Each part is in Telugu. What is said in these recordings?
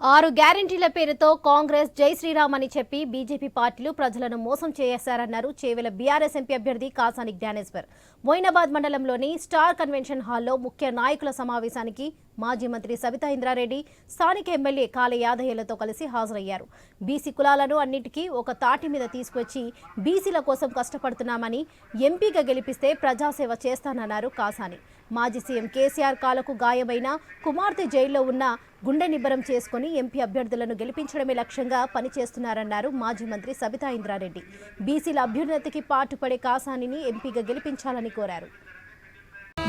ఆరు గ్యారంటీల పేరుతో కాంగ్రెస్ జై శ్రీరామ్ అని చెప్పి బీజేపీ పార్టీలు ప్రజలను మోసం చేశారన్నారు చేవెల బీఆర్ఎస్ ఎంపీ అభ్యర్థి కాసాని జ్ఞానేశ్వర్. మొయినాబాద్ మండలంలోని స్టార్ కన్వెన్షన్ హాల్లో ముఖ్య నాయకుల సమావేశానికి మాజీ మంత్రి సబితా ఇంద్రారెడ్డి స్థానిక ఎమ్మెల్యే కాళ యాదయ్యలతో కలిసి హాజరయ్యారు. బీసీ కులాలను అన్నిటికీ ఒక తాటి మీద తీసుకొచ్చి బీసీల కోసం కష్టపడుతున్నామని ఎంపీగా గెలిపిస్తే ప్రజాసేవ చేస్తానన్నారు కాసాని. మాజీ సీఎం కేసీఆర్ కాలకు గాయమైన కుమార్తె జైల్లో ఉన్న గుండె నిబ్బరం చేసుకుని ఎంపీ అభ్యర్థులను గెలిపించడమే లక్ష్యంగా పనిచేస్తున్నారన్నారు మాజీ మంత్రి సబితా ఇంద్రారెడ్డి. బీసీల అభ్యున్నతికి పాటుపడే కాసానిని ఎంపీగా గెలిపించాలని కోరారు.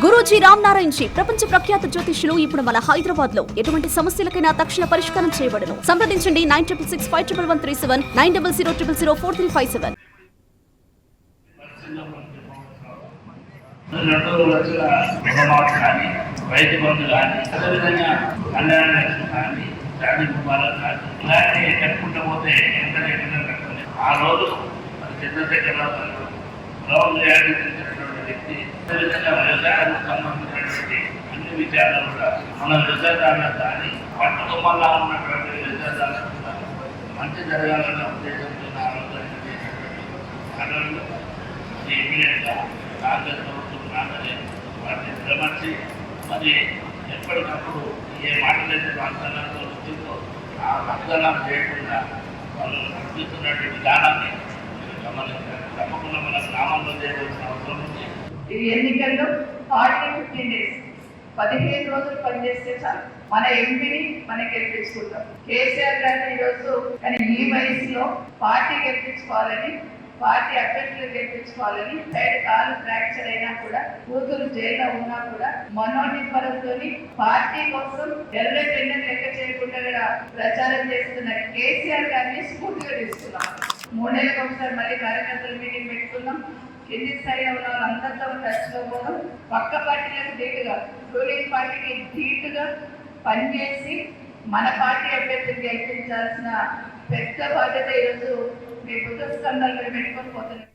గురూజీ రామ్ నారాయణ్ జీ ప్రపంచ ప్రఖ్యాత జ్యోతిష్యులు ఇప్పుడు మన హైదరాబాద్లో ఎటువంటి సమస్యలకైనా తక్షణ పరిష్కారం చేయబడను. సంప్రదించండి nine triple six five triple one three seven nine double zero triple zero four three five seven. రెండు. లక్షల రుణమాఫీ కానీ రైతు బంధు కానీ అదేవిధంగా కళ్యాణ లక్ష్మి కానీ శాంతి కుమారం కానీ ఇలాంటి కట్టుకుంటూ పోతే ఎంత లేకుండా కట్టలేదు ఆ రోజు చంద్రశేఖర రావు గారు గ్రౌండ్ వ్యక్తి అదేవిధంగా వ్యవసాయానికి సంబంధించినటువంటి అన్ని విషయాల్లో కూడా మన వ్యవసాయదారులకు కానీ పట్టుకొమ్మల్లా ఉన్నటువంటి వ్యవసాయదారులకు మంచి జరగాలన్న ఉద్దేశంతో ఆలోచన చేసినటువంటి పనులు ఇమీడియట్గా కాంగ్రెస్ విడమర్చి మరి ఎప్పటికప్పుడు ఏ మాటలైతే వాగ్దానాలతో వచ్చిందో ఆ వాగ్దానాలు చేయకుండా వాళ్ళు నడిపిస్తున్నటువంటి విధానాన్ని మీరు తప్పకుండా మన గ్రామంలో చేయవలసిన అవసరం ఉంది. ఇది ఎన్నికల్లో ఫార్టీ ఫిఫ్టీన్ డేస్ పదిహేను రోజులు పనిచేస్తే చాలు. మన ఎంపీని మనం గెలిపించుకుంటాం. కేసీఆర్ గారిని ఈరోజు కానీ ఈ వయసులో పార్టీ గెలిపించుకోవాలని పార్టీ అభ్యర్థులు గెలిపించుకోవాలని సైడ్ కాలు ఫ్రాక్చర్ అయినా కూడా కూతురు జైల్లో ఉన్నా కూడా మనోనిర్భరంతో పార్టీ కోసం ఎర్ర టెండర్ లెక్క చేయకుండా కూడా ప్రచారం చేస్తున్న కేసీఆర్ గారిని స్ఫూర్తిగా తీసుకున్నాం. మూడేళ్ళకి ఒకసారి మళ్ళీ కార్యకర్తల మీటింగ్ పెట్టుకున్నాం. కింది స్థాయిలో ఉన్న వాళ్ళందరితో టచ్లో పోవడం పక్క పార్టీలకు ధీటుగా రూలింగ్ పార్టీకి ధీటుగా పనిచేసి మన పార్టీ అభ్యర్థిని గెలిపించాల్సిన పెద్ద బాధ్యత ఈరోజు మీ బుద్ధ స్కంధాలు పెట్టుకొని పోతున్నాం